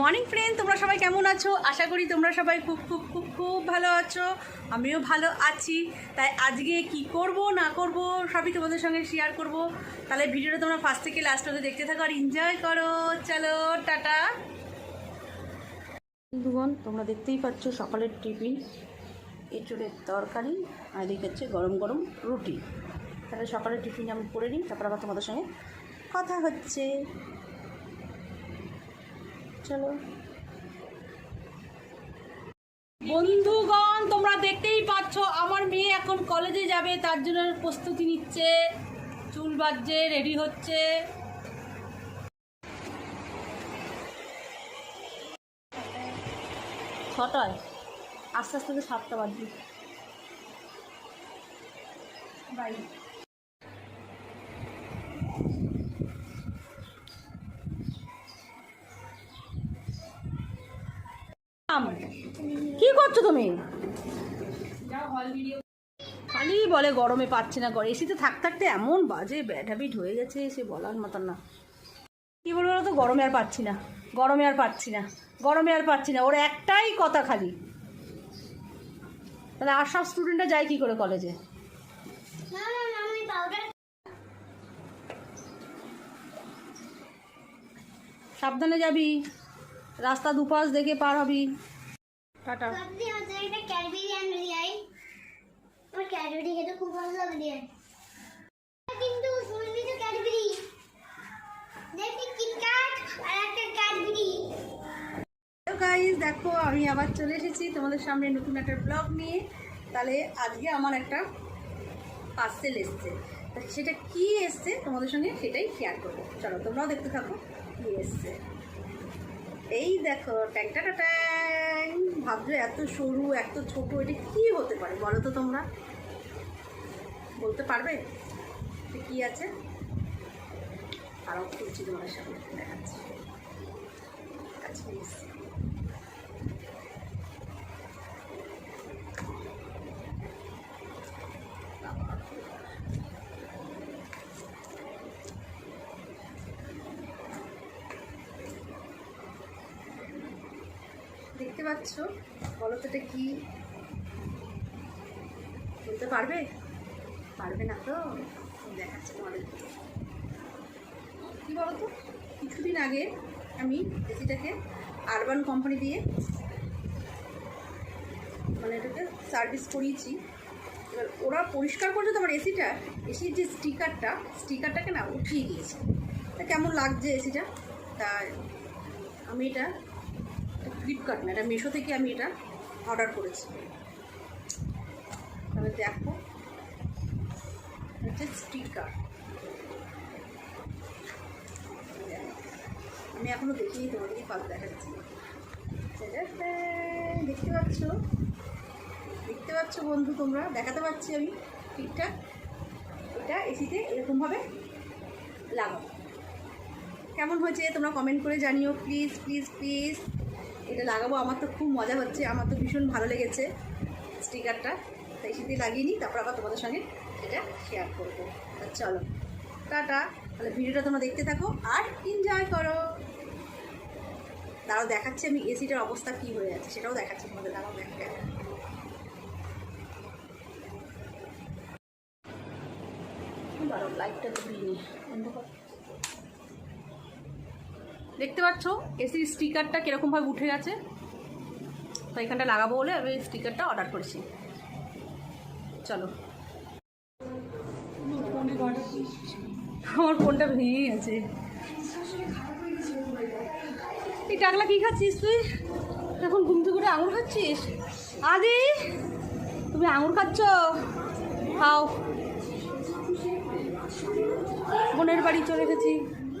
Morning friend তোমরা সবাই কেমন আছো? আশা করি তোমরা সবাই খুব খুব খুব খুব ভালো আছো। আমিও ভালো আছি। তাই আজকে কি করব, না করব, সবই তোমাদের সঙ্গে শেয়ার করব। তাহলে ভিডিওটা তোমরা ফার্স্ট থেকে লাস্ট অবধি দেখতে থাকো আর এনজয় করো। চলো, টাটা। বন্ধুগণ, তোমরা দেখতেই পাচ্ছ সকালের টিফিন এঁচুড়ের তরকারি আর এদিকে হচ্ছে গরম গরম রুটি। তাহলে সকালের টিফিন আমি করে নিই, তারপর আবার তোমাদের সঙ্গে কথা হচ্ছে। চলো। বন্ধুগণ, তোমরা দেখতেই পাচ্ছ, আমার মেয়ে এখন কলেজে যাবে, তার জন্য প্রস্তুতি নিচ্ছে। চুল বাজছে রেডি হচ্ছে। ছটায়, আস্তে আস্তে সাতটা বাজবে। বাই কি করছ তুমি? খালি বলে গরমে পাচ্ছি না গরম এসিতে থাক থাকতে এমন বাজে ব্যাড হ্যাবিট হয়ে গেছে, সে বলার মতন না। কি বলব বলো তো গরমে আর পাচ্ছি না। গরমে আর পাচ্ছি না। গরমে আর পাচ্ছি না। ওর একটাই কথা খালি। তাহলে আর সব স্টুডেন্টরা যায় কি করে কলেজে সাবধানে যাবি। রাস্তা দুপাশ দেখে পার হবি। টাটা। দেখি আমি আবার চলে এসেছি তোমাদের সামনে নতুন একটা ব্লগ নিয়ে। তাহলে আজকে আমার একটা পার্সেল এসছে। সেটা কি এসছে তোমাদের সঙ্গে সেটাই শেয়ার করব। চলো তোমরাও দেখতে থাকো কি এসছে। এই দেখো ট্যাংটা ট্যাং ভাবছ এত সরু, এত ছোট, এটা কি হতে পারে? বলো তো তোমরা। বলতে পারবে? কি আছে? আরও খুলছি তোমার সামনে, দেখাচ্ছি। কাছে এসছে বলো তো এটা কি বলতে পারবে? পারবে না তো? দেখাচ্ছে তোমাদের কি বলো তো কিছুদিন আগে আমি এসিটাকে আরবান কোম্পানি দিয়ে মানে এটাকে সার্ভিস করিয়েছি। এবার ওরা পরিষ্কার করছে তো আমার এসিটা। এসির যে স্টিকারটা, স্টিকারটাকে না উঠিয়ে দিয়েছে। তা কেমন লাগছে এসিটা? তা আমি এটা ফ্লিপকার্ট না, এটা মিশো থেকে আমি এটা অর্ডার করেছি। তবে দেখো হচ্ছে স্টিকার আমি এখনও দেখিনি তোমাদেরই পাল দেখাচ্ছি! দেখতে পাচ্ছ? দেখতে পাচ্ছ বন্ধু তোমরা? দেখাতে পাচ্ছি আমি ঠিকঠাক। এটা এসিতে এরকমভাবে লাগাবো কেমন হয়েছে? তোমরা কমেন্ট করে জানিও। প্লিজ প্লিজ প্লিজ এটা লাগাবো, আমার তো খুব মজা হচ্ছে, আমার তো ভীষণ ভালো লেগেছে স্টিকারটা, তাই সেটি লাগিয়ে নিই, তারপর আবার তোমাদের সঙ্গে এটা শেয়ার করব। চলো, টাটা, তাহলে ভিডিওটা তোমরা দেখতে থাকো আর এনজয় করো। দাঁড়াও, দেখাচ্ছি আমি এসিটার অবস্থা কী হয়ে আছে, সেটাও দেখাচ্ছি তোমাদের, দাঁড়াও, দেখা। লাইটটা তো দিইনি বন্ধ কর। দেখতে পাচ্ছ? এসির স্টিকারটা কীরকমভাবে উঠে গেছে? তো এখানটা লাগাবো বলে আমি স্টিকারটা অর্ডার করেছি। চলো। আমার ফোনটা ভেঙে গেছে। এই টাকলা কী খাচ্ছিস তুই? এখন ঘুম থেকে করে আঙুর খাচ্ছিস? আদি, তুমি আঙুর খাচ্ছ? খাও। বোনের বাড়ি চলে গেছি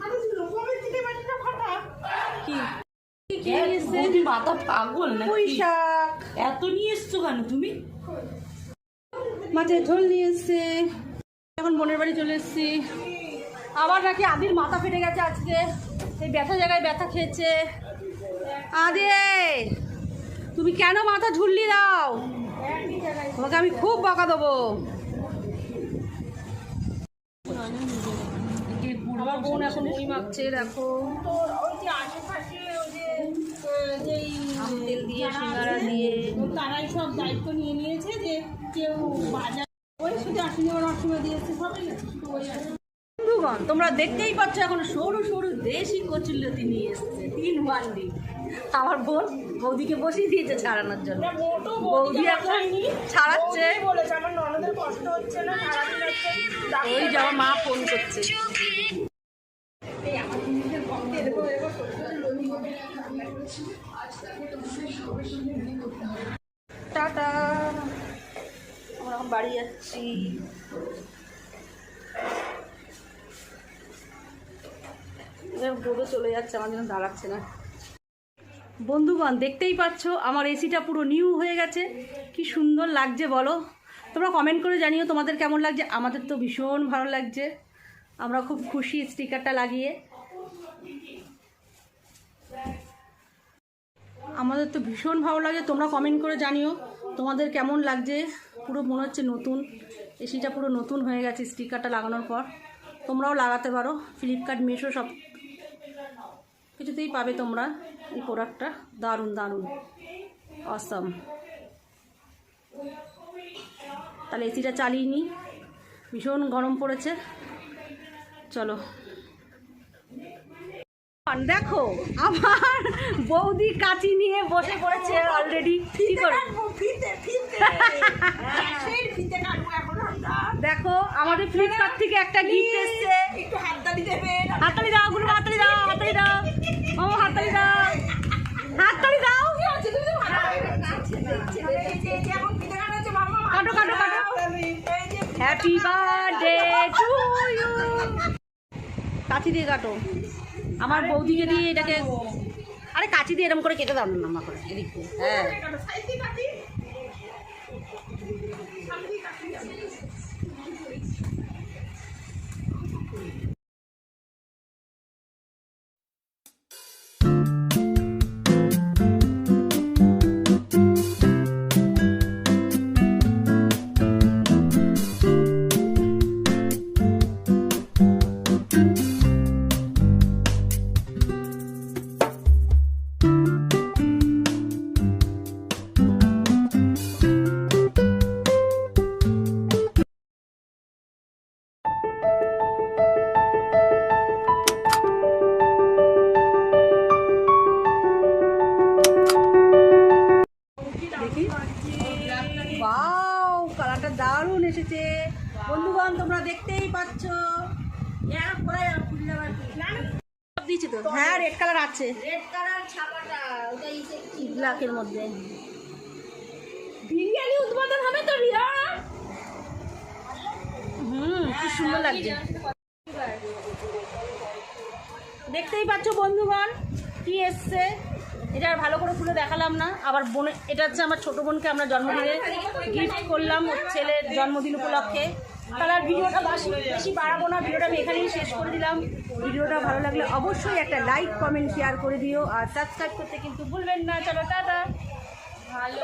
কি কি কি নিয়ে এসছে? বৌদি মাথা পাগল না শাক। এত নিয়ে এসছো কেন তুমি? ঝোল নিয়ে এসছে। এখন বোনের বাড়ি চলে এসেছি। আবার নাকি আদির মাথা ফেটে গেছে আজকে। এই ব্যথা জায়গায় ব্যথা খেয়েছে। আদে তুমি কেন মাথা ঝুললি দাও? তোমাকে আমি খুব বকা দেবো। আমার বোন এখন মুড়ি মাখছে দেখো। তেল দিয়ে সিঙ্গারা দিয়ে। তারাই সব দায়িত্ব নিয়ে নিয়েছে যে কেউ বাজার ওই শুধু আসেনি ওর অসময় দিয়েছে সবাই ওই বন্ধুগণ তোমরা দেখতেই পাচ্ছ এখন সরু সরু দেশি কচুল্লতি নিয়ে এসছে তিন বান্ডি। আমার বোন বৌদিকে বসিয়ে দিয়েছে ছাড়ানোর জন্য। বৌদি এখন ছাড়াচ্ছে। ওই যে আমার মা ফোন করছে। টাটা। বাড়ি যাচ্ছি। রোদে চলে যাচ্ছে, আমার জন্য দাঁড়াচ্ছে না। বন্ধুগণ, দেখতেই পাচ্ছ, আমার এসিটা পুরো নিউ হয়ে গেছে। কি সুন্দর লাগছে, বলো। তোমরা কমেন্ট করে জানিও তোমাদের কেমন লাগছে। আমাদের তো ভীষণ ভালো লাগছে। আমরা খুব খুশি স্টিকারটা লাগিয়ে। আমাদের তো ভীষণ ভালো লাগে। তোমরা কমেন্ট করে জানিও, তোমাদের কেমন লাগছে? পুরো মনে হচ্ছে নতুন। এসিটা পুরো নতুন হয়ে গেছে স্টিকারটা লাগানোর পর। তোমরাও লাগাতে পারো। ফ্লিপকার্ট মিশো সব কিছুতেই পাবে তোমরা। এই প্রোডাক্টটা দারুণ দারুণ। অসম তাহলে এসিটা চালিয়ে নিই ভীষণ গরম পড়েছে। চলো। দেখো আমার বৌদি কাচি নিয়ে বসে পড়েছে অলরেডি কি করে দেখো আমাদের ফ্লিপকার্ট থেকে একটা গিফট এসছে। একটু হাততালি দাও গুরু হাততালি দাও হাততালি দাও। ও হাততালি দাও। হাততালি দাও। কাটো কাটো কাটো হ্যাপি বার্থডে টু ইউ কাচি দিয়ে কাটো। আমার বৌদিকে দিয়ে এটাকে আরে কাঁচি দিয়ে এরকম করে কেটে দাও না করে, এদিক হ্যাঁ। এসেছে বন্ধুগণ তোমরা দেখতেই পাচ্ছ। দিয়েছি তো? হ্যাঁ রেড কালার আছে। রেড কালার ছাপাটা ওটা ব্ল্যাকের মধ্যে। বিরিয়ানি উদ্বোধন হবে তো রিয়া? হুম খুব সুন্দর লাগছে। দেখতেই পাচ্ছ বন্ধুগণ কি এসছে? এটা আর ভালো করে খুলে দেখালাম না। আবার বোনে এটা হচ্ছে আমার ছোটো বোনকে আমরা জন্মদিনে গিফট করলাম ছেলের জন্মদিন উপলক্ষে। তাহলে আর ভিডিওটা বেশি বেশি বাড়াবো না, ভিডিওটা আমি এখানেই শেষ করে দিলাম। ভিডিওটা ভালো লাগলে অবশ্যই একটা লাইক কমেন্ট শেয়ার করে দিও। আর সাবস্ক্রাইব করতে কিন্তু ভুলবেন না। চলো, টাটা। ভালো